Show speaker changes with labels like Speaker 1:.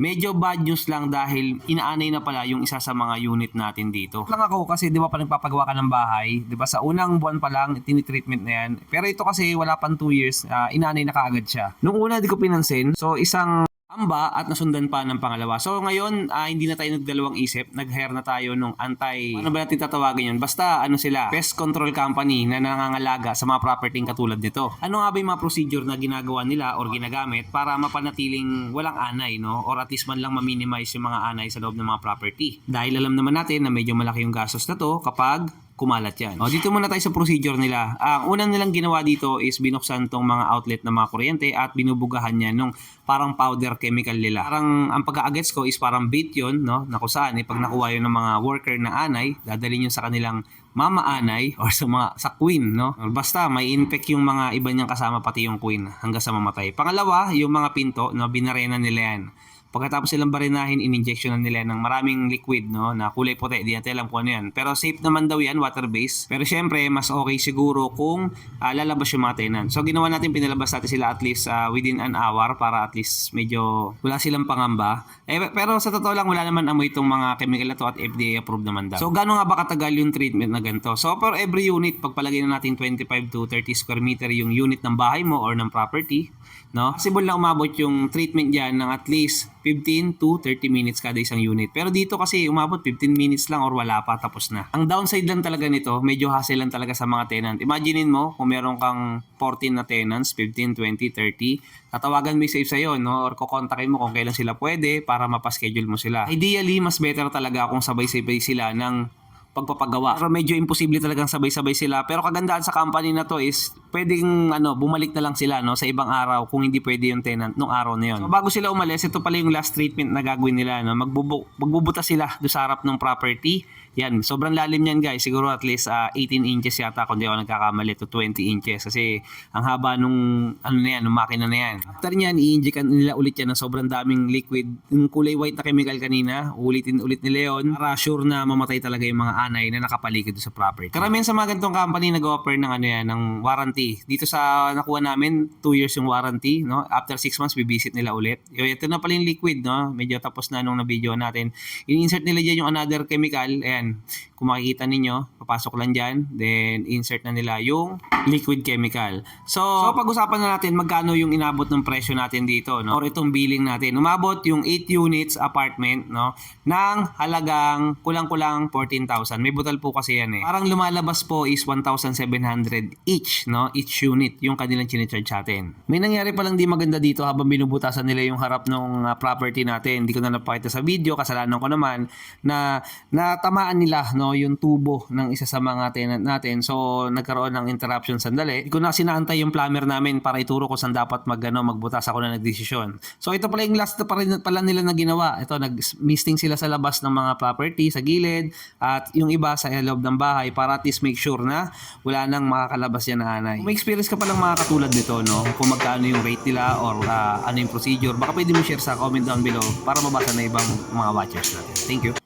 Speaker 1: Medyo bad news lang dahil inaanay na pala yung isa sa mga unit natin dito. Lang ako kasi 'di ba pa nagpapagawa ka ng bahay, 'di ba sa unang buwan pa lang tinitreatment na yan. Pero ito kasi wala pang 2 years, ah, inaanay na kaagad siya. Nung una di ko pinansin, so isang amba at nasundan pa ng pangalawa. So ngayon, ah, hindi na tayo nagdalawang isip. Nag-hire na tayo nung anti... Ano ba natin tatawagin yun? Basta ano sila, pest control company na nangangalaga sa mga property katulad nito. Ano nga ba yung mga procedure na ginagawa nila or ginagamit para mapanatiling walang anay, no? Or at least man lang ma-minimize yung mga anay sa loob ng mga property. Dahil alam naman natin na medyo malaki yung gastos na to kapag kumalat yan. O, dito muna tayo sa procedure nila. Ang unang nilang ginawa dito is binuksan tong mga outlet ng mga kuryente at binubugahan niya nung parang powder chemical nila. Parang ang pagka-agets ko is parang bait yun, no? Na kung saan, eh, pag nakuha yun ng mga worker na anay, dadalhin yun sa kanilang mama anay or sa mga sa queen no basta may infect yung mga iba niyang kasama pati yung queen hanggang sa mamatay pangalawa yung mga pinto no binarena nila yan Pagkatapos silang barinahin, in-injectionan nila ng maraming liquid no, na kulay puti. Di natin alam kung ano yan. Pero safe naman daw yan, water-based. Pero syempre, mas okay siguro kung ah, lalabas yung mga tenant. So ginawa natin, pinalabas natin sila at least ah, within an hour para at least medyo wala silang pangamba. Eh, pero sa totoo lang, wala naman amoy itong mga chemical na to at FDA approved naman daw. So gano'n nga ba katagal yung treatment na ganito? So for every unit, pagpalagay na natin 25 to 30 square meter yung unit ng bahay mo or ng property, no? Possible na umabot yung treatment diyan ng at least 15 to 30 minutes kada isang unit. Pero dito kasi umabot 15 minutes lang or wala pa tapos na. Ang downside lang talaga nito, medyo hassle lang talaga sa mga tenant. Imaginein mo kung meron kang 14 na tenants, 15, 20, 30, tatawagan mo yung safe sa'yo, no? Or kukontakin mo kung kailan sila pwede para mapaschedule mo sila. Ideally, mas better talaga kung sabay-sabay sila ng pagpapagawa. Pero medyo imposible talagang sabay-sabay sila. Pero kagandahan sa company na to is pwedeng ano, bumalik na lang sila no sa ibang araw kung hindi pwede yung tenant nung araw na yun. So, bago sila umalis, ito pala yung last treatment na gagawin nila no. Magbubu magbubuta sila do sa harap ng property. Yan, sobrang lalim yan guys. Siguro at least ah, 18 inches yata kung di ako nagkakamali to 20 inches kasi ang haba nung ano na yan, nung makina na yan. After niyan, i-inject nila ulit yan ng sobrang daming liquid. Yung kulay white na chemical kanina, ulitin ulit nila yun para sure na mamatay talaga yung mga anay na nakapaligid sa property. Karamihan sa mga ganitong company nag-offer ng ano yan, ng warranty. Dito sa nakuha namin, 2 years yung warranty, no? After 6 months, bibisit nila ulit. Ito na pala yung liquid, no? Medyo tapos na nung na-video natin. In-insert nila dyan yung another chemical. Ayan, kung makikita ninyo, papasok lang dyan. Then, insert na nila yung liquid chemical. So, so pag-usapan na natin magkano yung inabot ng presyo natin dito, no? Or itong billing natin. Umabot yung 8 units apartment, no? ng halagang kulang-kulang 14,000. May butal po kasi yan eh. Parang lumalabas po is 1,700 each, no? Each unit yung kanilang chinicharge sa atin. May nangyari palang di maganda dito habang binubutasan nila yung harap ng uh, property natin. Hindi ko na napakita sa video, kasalanan ko naman na natamaan nila no yung tubo ng isa sa mga tenant natin. So nagkaroon ng interruption sandali. Hindi ko na sinaantay yung plumber namin para ituro ko saan dapat mag ano, magbutas ako na nagdesisyon. So ito pala yung last pa rin pala nila na ginawa. Ito nag-misting sila sa labas ng mga property sa gilid at yung iba sa loob ng bahay para at least make sure na wala nang makakalabas yan na anay. May experience ka palang mga katulad nito, no? Kung magkano yung rate nila or ah, ano yung procedure, baka pwede mo share sa comment down below para mabasa na ibang mga watchers natin. Thank you.